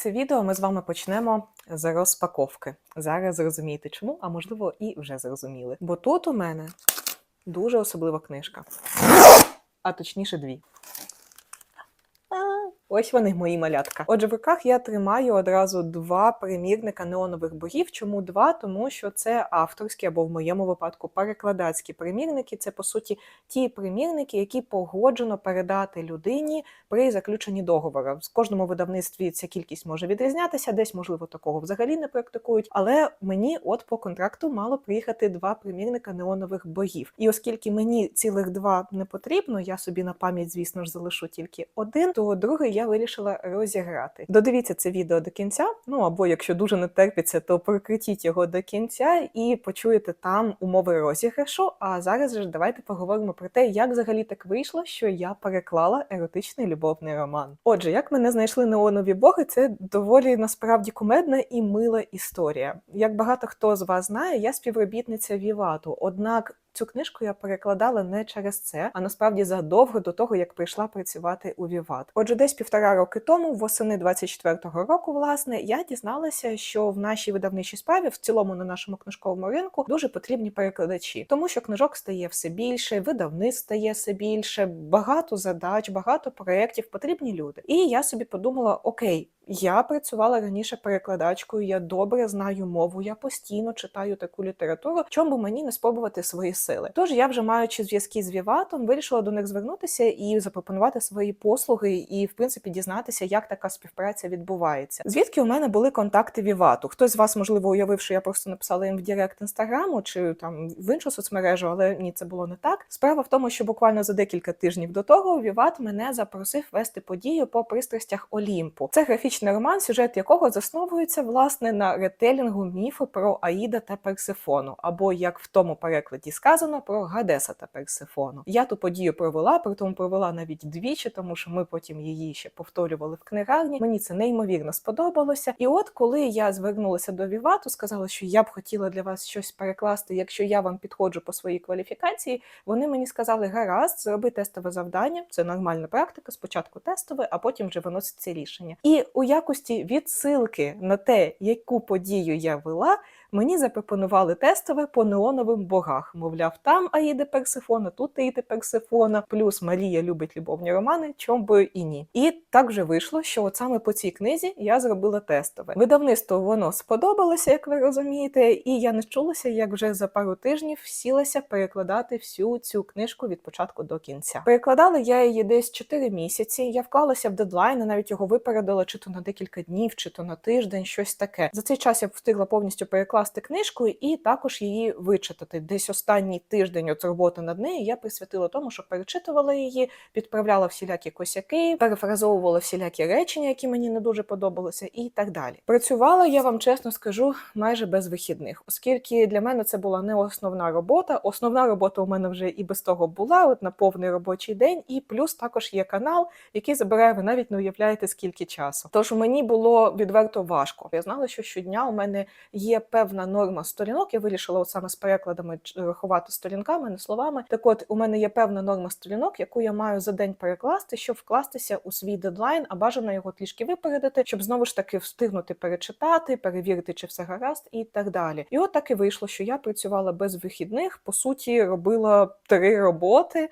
Це відео ми з вами почнемо з розпаковки. Зараз зрозумієте чому, а можливо і вже зрозуміли. Бо тут у мене дуже особлива книжка. А точніше дві. Ось вони, мої малятка. Отже, в руках я тримаю одразу два примірника неонових богів. Чому два? Тому що це авторські або в моєму випадку перекладацькі примірники. Це по суті ті примірники, які погоджено передати людині при заключенні договору. В кожному видавництві ця кількість може відрізнятися, десь можливо такого взагалі не практикують. Але мені, от по контракту, мало приїхати два примірника неонових богів. І оскільки мені цілих два не потрібно, я собі на пам'ять, звісно ж, залишу тільки один, то другий вирішила розіграти. Додивіться це відео до кінця. Ну або якщо дуже не терпиться, то прокрутіть його до кінця і почуєте там умови розіграшу. А зараз же давайте поговоримо про те, як взагалі так вийшло, що я переклала еротичний любовний роман. Отже, як мене знайшли неонові боги, це доволі насправді кумедна і мила історія. Як багато хто з вас знає, я співробітниця Вівату. Однак Цю книжку я перекладала не через це, а насправді задовго до того, як прийшла працювати у Віват. Отже, десь півтора роки тому, восени 24-го року, власне, я дізналася, що в нашій видавничій справі, в цілому на нашому книжковому ринку, дуже потрібні перекладачі, тому що книжок стає все більше, видавництв стає все більше, багато задач, багато проєктів, потрібні люди. І я собі подумала: окей. Я працювала раніше перекладачкою, я добре знаю мову, я постійно читаю таку літературу. Чому мені не спробувати свої сили? Тож я, вже маючи зв'язки з Віватом, вирішила до них звернутися і запропонувати свої послуги, і в принципі дізнатися, як така співпраця відбувається. Звідки у мене були контакти Вівату? Хтось з вас можливо уявив, що я просто написала їм в Директ інстаграму чи там в іншу соцмережу, але ні, це було не так. Справа в тому, що буквально за декілька тижнів до того Віват мене запросив вести подію по пристрастях Олімпу. Це графічний роман, сюжет якого засновується власне на ретелінгу міфу про Аїда та Персифону, або як в тому перекладі сказано про Гадеса та Персифону. Я ту подію провела, притому провела навіть двічі, тому що ми потім її ще повторювали в книгарні. Мені це неймовірно сподобалося. І от коли я звернулася до Вівату, сказала, що я б хотіла для вас щось перекласти, якщо я вам підходжу по своїй кваліфікації. Вони мені сказали: гаразд, зроби тестове завдання. Це нормальна практика. Спочатку тестове, а потім вже виноситься рішення. І у якості відсилки на те, яку подію я вела, мені запропонували тестове по неоновим богах. Мовляв, там Аїда Персифона, тут Аїда Персифона, плюс Марія любить любовні романи, чом би і ні. І так вже вийшло, що от саме по цій книзі я зробила тестове. Видавництво воно сподобалося, як ви розумієте, і я не чулася, як вже за пару тижнів сілася перекладати всю цю книжку від початку до кінця. Перекладала я її десь 4 місяці. Я вклалася в дедлайн, навіть його випередила чи то на декілька днів, чи то на тиждень, щось таке. За цей час я встигла повністю перекласти книжку і також її вичитати. Десь останній тиждень от роботи над нею я присвятила тому, що перечитувала її, підправляла всілякі косяки, перефразовувала всілякі речення, які мені не дуже подобалися, і так далі. Працювала я вам чесно скажу майже без вихідних, оскільки для мене це була не основна робота. Основна робота у мене вже і без того була, от на повний робочий день, і плюс також є канал, який забирає, ви навіть не уявляєте скільки часу. Тож мені було відверто важко. Я знала, що щодня у мене є певна норма сторінок. Я вирішила от саме з перекладами рахувати сторінками, не словами. Так от у мене є певна норма сторінок, яку я маю за день перекласти, щоб вкластися у свій дедлайн, а бажано його трішки випередити, щоб знову ж таки встигнути перечитати, перевірити, чи все гаразд, і так далі. І от так і вийшло, що я працювала без вихідних, по суті, робила три роботи.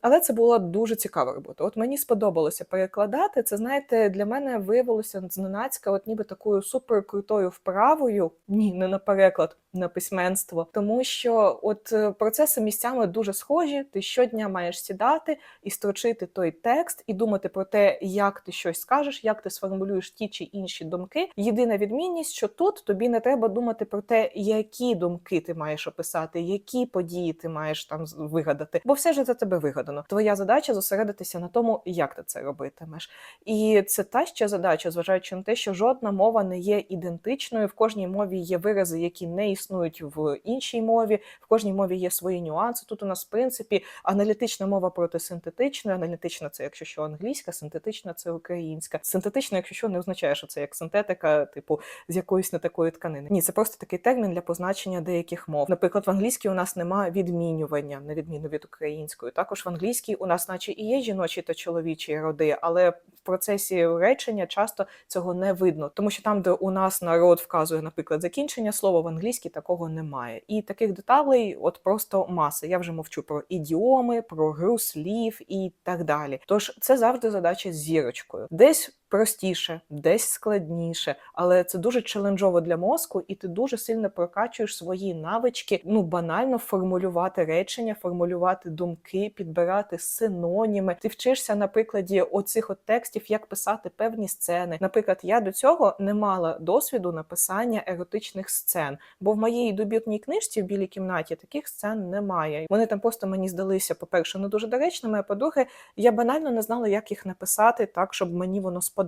Але це була дуже цікава робота. От мені сподобалося перекладати. Це знаєте, для мене виявилося зненацька, от ніби такою суперкрутою вправою. Ні, не на переклад, на письменство. Тому що от е, процеси місцями дуже схожі. Ти щодня маєш сідати і строчити той текст, і думати про те, як ти щось скажеш, як ти сформулюєш ті чи інші думки. Єдина відмінність, що тут тобі не треба думати про те, які думки ти маєш описати, які події ти маєш там вигадати, бо все ж за тебе вигадано. Твоя задача зосередитися на тому, як ти це робитимеш. І це та ще задача, зважаючи на те, що жодна мова не є ідентичною. В кожній мові є вирази, які не існують існують в іншій мові. В кожній мові є свої нюанси. Тут у нас, в принципі, аналітична мова проти синтетичної. Аналітична це, якщо що, англійська, синтетична це українська. Синтетична, якщо що, не означає, що це як синтетика, типу з якоїсь не такої тканини. Ні, це просто такий термін для позначення деяких мов. Наприклад, в англійській у нас немає відмінювання, на відміну від української. Також в англійській у нас, наче і є жіночі та чоловічі роди, але в процесі речення часто цього не видно, тому що там, де у нас народ вказує, наприклад, закінчення слова в англійській такого немає. І таких деталей, от просто маса. Я вже мовчу про ідіоми, про гру слів і так далі. Тож це завжди задача з зірочкою. Десь простіше, десь складніше, але це дуже челенджово для мозку, і ти дуже сильно прокачуєш свої навички. Ну банально формулювати речення, формулювати думки, підбирати синоніми. Ти вчишся на прикладі оцих от текстів, як писати певні сцени. Наприклад, я до цього не мала досвіду написання еротичних сцен, бо в моїй дебютній книжці в білій кімнаті таких сцен немає. Вони там просто мені здалися, по-перше, не дуже доречними. А по-друге, я банально не знала, як їх написати так, щоб мені воно сподобалося.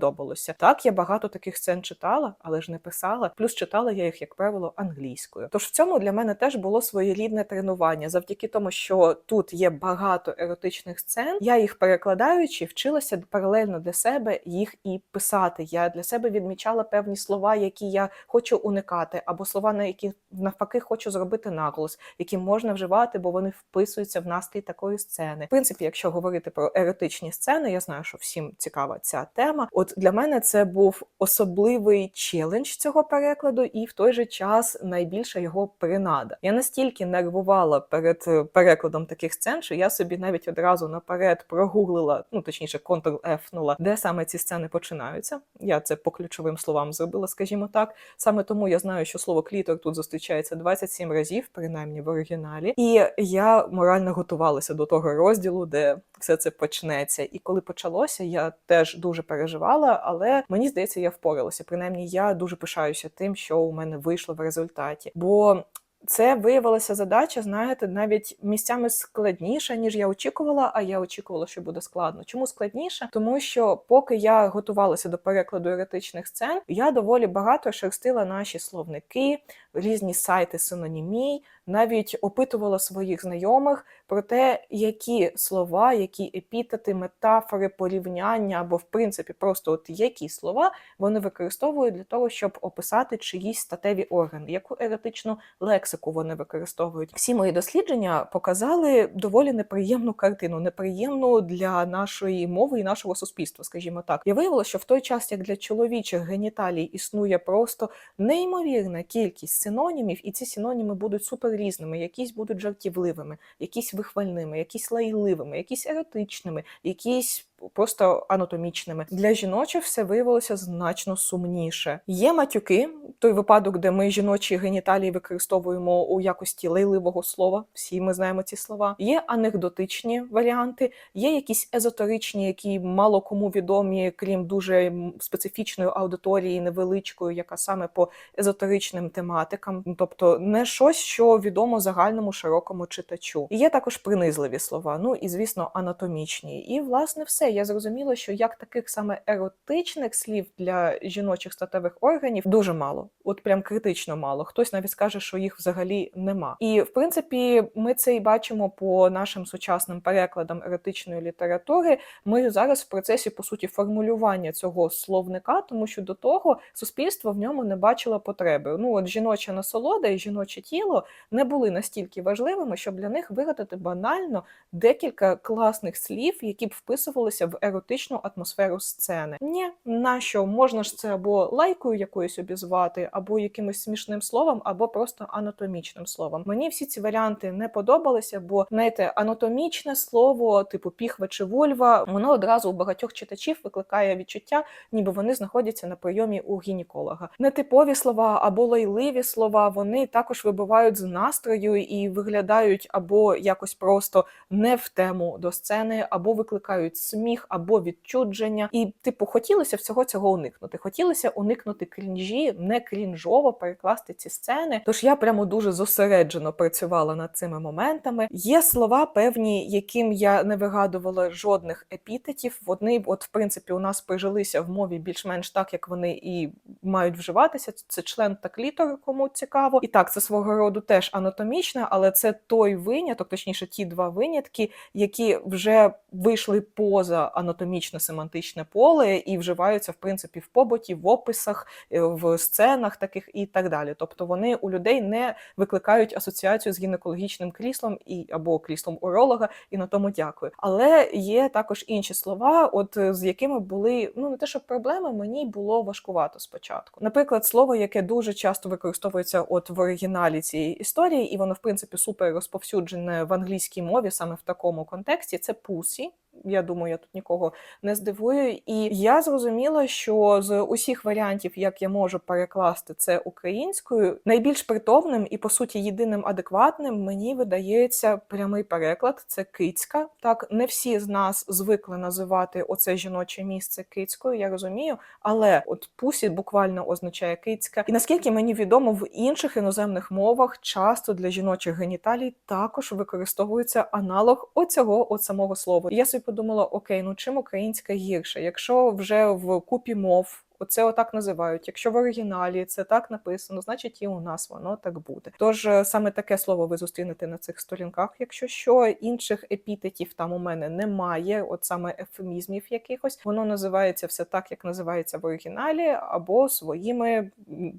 Так, я багато таких сцен читала, але ж не писала. Плюс читала я їх, як правило, англійською. Тож в цьому для мене теж було своєрідне тренування, завдяки тому, що тут є багато еротичних сцен. Я їх перекладаючи, вчилася паралельно для себе їх і писати. Я для себе відмічала певні слова, які я хочу уникати, або слова, на які навпаки хочу зробити наголос, які можна вживати, бо вони вписуються в настрій такої сцени. В принципі, якщо говорити про еротичні сцени, я знаю, що всім цікава ця тема. От для мене це був особливий челендж цього перекладу, і в той же час найбільша його принада. Я настільки нервувала перед е, перекладом таких сцен, що я собі навіть одразу наперед прогуглила, ну точніше, Ctrl-F-нула, де саме ці сцени починаються. Я це по ключовим словам зробила, скажімо так. Саме тому я знаю, що слово клітор тут зустрічається 27 разів, принаймні в оригіналі. І я морально готувалася до того розділу, де все це почнеться. І коли почалося, я теж дуже переживала, але мені здається, я впоралася. Принаймні, я дуже пишаюся тим, що у мене вийшло в результаті. Бо це виявилася задача, знаєте, навіть місцями складніша, ніж я очікувала. А я очікувала, що буде складно. Чому складніше? Тому що поки я готувалася до перекладу еретичних сцен, я доволі багато шерстила наші словники, різні сайти синонімій, навіть опитувала своїх знайомих про те, які слова, які епітети, метафори, порівняння або в принципі просто от які слова вони використовують для того, щоб описати чиїсь статеві органи, яку еретичну лексику вони використовують. Всі мої дослідження показали доволі неприємну картину, неприємну для нашої мови і нашого суспільства, скажімо так. Я виявила, що в той час, як для чоловічих геніталій існує просто неймовірна кількість синонімів, і ці синоніми будуть супер різними, якісь будуть жартівливими, якісь вихвальними, якісь лайливими, якісь еротичними, якісь просто анатомічними. Для жіночих все виявилося значно сумніше. Є матюки, той випадок, де ми жіночі геніталії використовуємо у якості лайливого слова. Всі ми знаємо ці слова. Є анекдотичні варіанти, є якісь езотеричні, які мало кому відомі, крім дуже специфічної аудиторії, невеличкої, яка саме по езотеричним тематикам, тобто не щось, що відомо загальному широкому читачу. Є також принизливі слова. Ну і звісно, анатомічні. І власне все я зрозуміла, що як таких саме еротичних слів для жіночих статевих органів дуже мало, от прям критично мало. Хтось навіть скаже, що їх взагалі нема. І в принципі, ми це і бачимо по нашим сучасним перекладам еротичної літератури. Ми зараз в процесі по суті формулювання цього словника, тому що до того суспільство в ньому не бачило потреби. Ну от жіноча насолода і жіноче тіло не були настільки важливими, щоб для них вигадати банально декілька класних слів, які б вписувалися в еротичну атмосферу сцени. Ні, на що можна ж це або лайкою якоюсь обізвати, або якимось смішним словом, або просто анатомічним словом. Мені всі ці варіанти не подобалися, бо знаєте, анатомічне слово, типу піхва чи вульва, воно одразу у багатьох читачів викликає відчуття, ніби вони знаходяться на прийомі у гінеколога. Нетипові слова або лайливі слова вони також вибивають з настрою і виглядають або якось просто не в тему до сцени, або викликають сміх, або відчудження. І, типу, хотілося всього цього уникнути. Хотілося уникнути крінжі, не крінжово перекласти ці сцени. Тож я прямо дуже зосереджено працювала над цими моментами. Є слова певні, яким я не вигадувала жодних епітетів. Вони, от в принципі, у нас прижилися в мові більш-менш так, як вони і мають вживатися. Це член та клітор, кому цікаво. І так, це свого роду теж анатомічне, але це той виняток, точніше, ті два винятки, які вже вийшли поза анатомічно-семантичне поле і вживаються в принципі в побуті, в описах, е, в сценах таких і так далі. Тобто вони у людей не викликають асоціацію з гінекологічним кріслом і або кріслом уролога, і на тому дякую. Але є також інші слова, от е, з якими були ну не те, що проблеми, мені було важкувато спочатку. Наприклад, слово, яке дуже часто використовується от в оригіналі цієї історії, і воно в принципі супер розповсюджене в англійській мові саме в такому контексті. Це пусі. Я думаю, я тут нікого не здивую. І я зрозуміла, що з усіх варіантів, як я можу перекласти це українською, найбільш притомним і по суті єдиним адекватним мені видається прямий переклад. Це кицька. Так не всі з нас звикли називати оце жіноче місце кицькою. Я розумію, але от пусі буквально означає кицька. І наскільки мені відомо, в інших іноземних мовах часто для жіночих геніталій також використовується аналог оцього от самого слова. І я собі подумала: окей, ну чим українська гірша? Якщо вже в купі мов. Оце отак називають. Якщо в оригіналі це так написано, значить і у нас воно так буде. Тож е, саме таке слово ви зустрінете на цих сторінках. Якщо що, інших епітетів там у мене немає, от саме ефемізмів якихось, воно називається все так, як називається в оригіналі, або своїми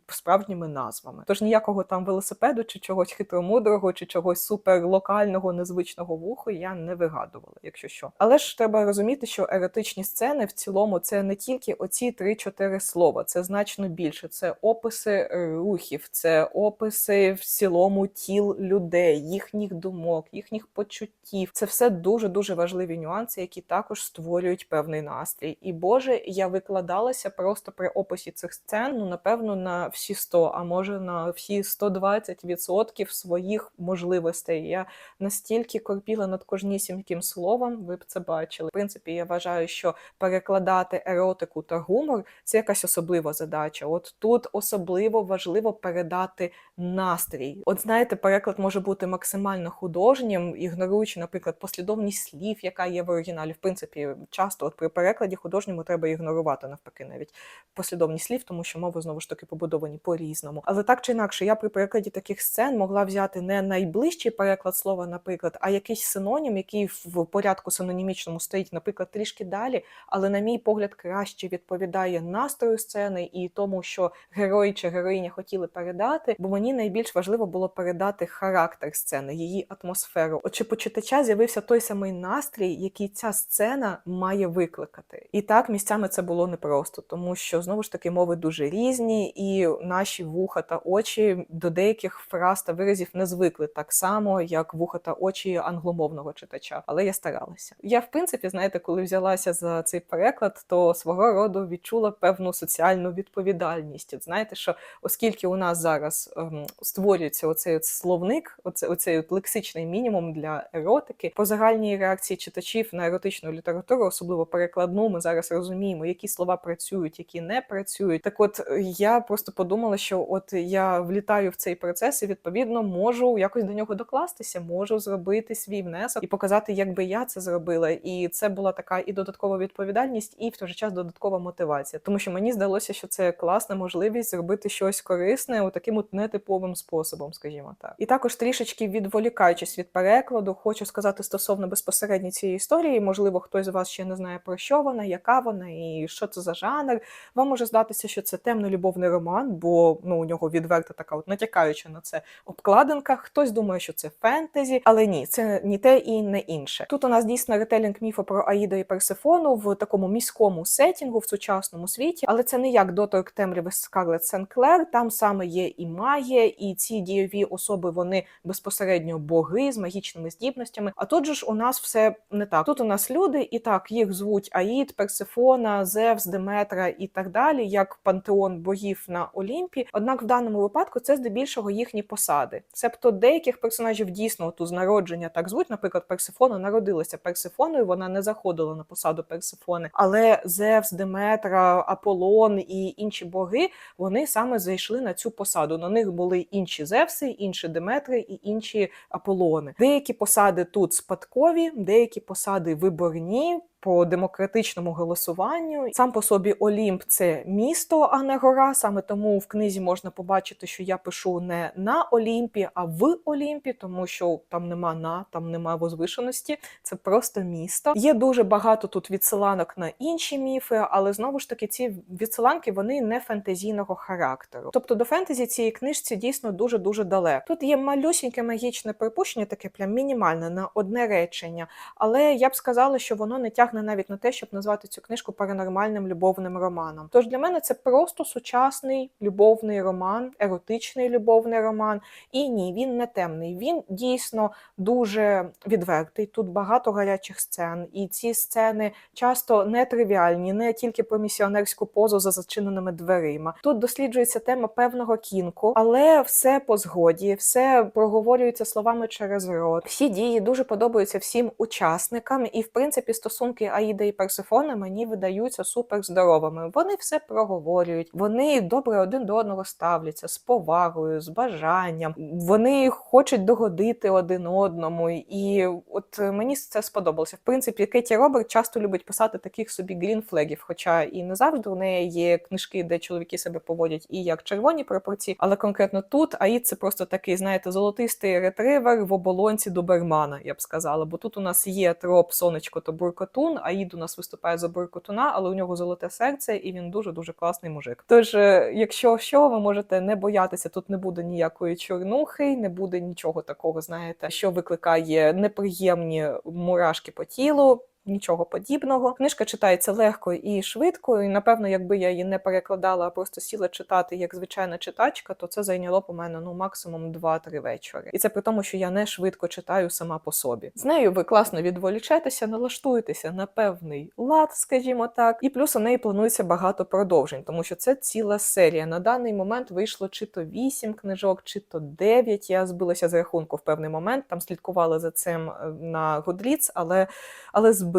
справжніми назвами. Тож ніякого там велосипеду, чи чогось хитромудрого, чи чогось суперлокального, незвичного вуху я не вигадувала, якщо що. Але ж треба розуміти, що еротичні сцени в цілому це не тільки оці 3-4 слова, це значно більше. Це описи рухів, це описи в цілому тіл людей, їхніх думок, їхніх почуттів. Це все дуже дуже важливі нюанси, які також створюють певний настрій. І Боже, я викладалася просто при описі цих сцен, ну напевно, на всі 100, а може на всі 120% своїх можливостей. Я настільки корпіла над кожнісіньким словом, ви б це бачили. В принципі, я вважаю, що перекладати еротику та гумор це якась особлива задача. От тут особливо важливо передати настрій. От знаєте, переклад може бути максимально художнім, ігноруючи, наприклад, послідовність слів, яка є в оригіналі. В принципі, часто от при перекладі художньому треба ігнорувати навпаки навіть послідовність слів, тому що мови знову ж таки побудовані по-різному. Але так чи інакше, я при перекладі таких сцен могла взяти не найближчий переклад слова, наприклад, а якийсь синонім, який в порядку синонімічному стоїть, наприклад, трішки далі, але, на мій погляд, краще відповідає настрою сцени і тому, що герой чи героїня хотіли передати. Бо мені найбільш важливо було передати характер сцени, її атмосферу. От чи по читача з'явився той самий настрій, який ця сцена має викликати. І так місцями це було непросто, тому що знову ж таки мови дуже різні, і наші вуха та очі до деяких фраз та виразів не звикли так само, як вуха та очі англомовного читача. Але я старалася. Я, в принципі, знаєте, коли взялася за цей переклад, то свого роду відчула певну соціальну відповідальність. От знаєте, що оскільки у нас зараз ем, створюється оцей от словник, оце, оцей от лексичний мінімум для еротики, по загальній реакції читачів на еротичну літературу, особливо перекладну, ми зараз розуміємо, які слова працюють, які не працюють. Так, от я просто подумала, що от я влітаю в цей процес і відповідно можу якось до нього докластися, можу зробити свій внесок і показати, як би я це зробила. І це була така і додаткова відповідальність, і в той же час додаткова мотивація, тому що мені здалося, що це класна можливість зробити щось корисне у таким от нетиповим способом, скажімо так. І також трішечки відволікаючись від перекладу, хочу сказати стосовно безпосередньо цієї історії. Можливо, хтось з вас ще не знає про що вона, яка вона і що це за жанр. Вам може здатися, що це темно-любовний роман, бо ну у нього відверта така, от натякаюча на це обкладинка. Хтось думає, що це фентезі, але ні, це ні те і не інше. Тут у нас дійсно ретелінг міфу про Аїда і Персифону в такому міському сетінгу в сучасному світі, але це не як доторк темряви Скарлет Сенклер. Там саме є і магія, і ці дієві особи вони безпосередньо боги з магічними здібностями. А тут же ж у нас все не так. Тут у нас люди, і так їх звуть Аїд, Персифона, Зевс, Деметра і так далі, як пантеон богів на Олімпі. Однак в даному випадку це здебільшого їхні посади. Себто деяких персонажів дійсно ту з народження так звуть. Наприклад, Персифона народилася Персифоною, вона не заходила на посаду Персифони, але Зевс, Деметра, а Аполлон і інші боги, вони саме зайшли на цю посаду. На них були інші Зевси, інші Деметри і інші Аполлони. Деякі посади тут спадкові, деякі посади виборні. По демократичному голосуванню сам по собі Олімп це місто, а не гора. Саме тому в книзі можна побачити, що я пишу не на Олімпі, а в Олімпі, тому що там нема на, там нема возвишеності. Це просто місто. Є дуже багато тут відсиланок на інші міфи, але знову ж таки ці відсиланки вони не фентезійного характеру. Тобто до фентезі цієї книжці дійсно дуже дуже далеко. Тут є малюсіньке магічне припущення, таке прям мінімальне на одне речення, але я б сказала, що воно не тягне навіть на те, щоб назвати цю книжку паранормальним любовним романом. Тож для мене це просто сучасний любовний роман, еротичний любовний роман. І ні, він не темний. Він дійсно дуже відвертий. Тут багато гарячих сцен, і ці сцени часто нетривіальні, не тільки про місіонерську позу за зачиненими дверима. Тут досліджується тема певного кінку, але все по згоді, все проговорюється словами через рот. Всі дії дуже подобаються всім учасникам, і в принципі стосунки Аїда і Персифона мені видаються супер здоровими. Вони все проговорюють, вони добре один до одного ставляться з повагою, з бажанням. Вони хочуть догодити один одному. І от мені це сподобалося. В принципі, Кеті Роберт часто любить писати таких собі грінфлегів, хоча і не завжди у неї є книжки, де чоловіки себе поводять і як червоні прапорці, але конкретно тут Аїд це просто такий, знаєте, золотистий ретривер в оболонці добермана, я б сказала. Бо тут у нас є троп сонечко та буркотун. Аїд у нас виступає за буркотуна, але у нього золоте серце, і він дуже дуже класний мужик. Тож, е, якщо що, ви можете не боятися, тут не буде ніякої чорнухи, не буде нічого такого, знаєте, що викликає неприємні мурашки по тілу. Нічого подібного. Книжка читається легко і швидко. І напевно, якби я її не перекладала, а просто сіла читати як звичайна читачка, то це зайняло по мене ну максимум 2-3 вечори. І це при тому, що я не швидко читаю сама по собі. З нею ви класно відволічаєтеся, налаштуєтеся на певний лад, скажімо так, і плюс у неї планується багато продовжень, тому що це ціла серія. На даний момент вийшло чи то 8 книжок, чи то 9. Я збилася з рахунку в певний момент. Там слідкували за цим е, на Goodreads, але але збилася.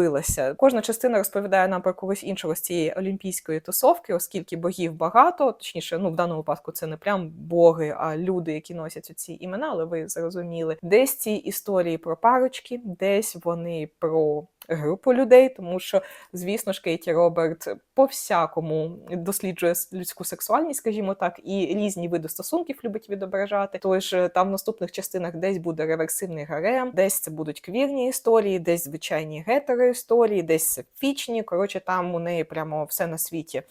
Кожна частина розповідає нам про когось іншого з цієї олімпійської тусовки, оскільки богів багато, точніше, ну в даному випадку це не прям боги, а люди, які носять ці імена, але ви зрозуміли. Десь ці історії про парочки, десь вони про групу людей, тому що, звісно ж, Кейті Роберт по всякому досліджує людську сексуальність, скажімо так, і різні види стосунків любить відображати. Тож там в наступних частинах десь буде реверсивний гарем, десь це будуть квірні історії, десь звичайні гетероісторії, десь фічні. Коротше, там у неї прямо все на світі.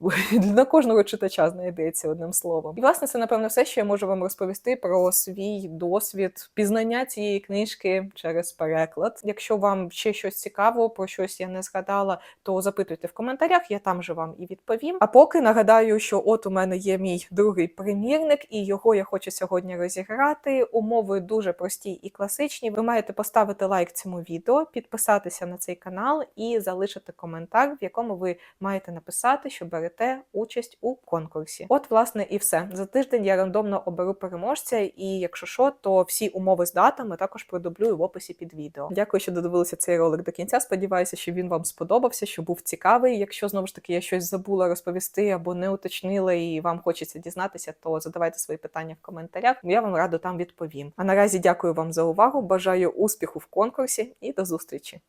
Для кожного читача знайдеться одним словом. І власне це напевно все, що я можу вам розповісти про свій досвід пізнання цієї книжки через переклад. Якщо вам ще щось цікаво, про щось я не згадала, то запитуйте в коментарях, я там же вам і відповім. А поки нагадаю, що от у мене є мій другий примірник, і його я хочу сьогодні розіграти. Умови дуже прості і класичні. Ви маєте поставити лайк цьому відео, підписатися на цей канал і залишити коментар, в якому ви маєте написати, що берете берете участь у конкурсі. От, власне, і все. За тиждень я рандомно оберу переможця, і якщо що, то всі умови з датами також продублюю в описі під відео. Дякую, що додивилися цей ролик до кінця. Сподіваюся, що він вам сподобався, що був цікавий. Якщо знову ж таки я щось забула розповісти або не уточнила, і вам хочеться дізнатися, то задавайте свої питання в коментарях. Я вам радо там відповім. А наразі дякую вам за увагу. Бажаю успіху в конкурсі і до зустрічі!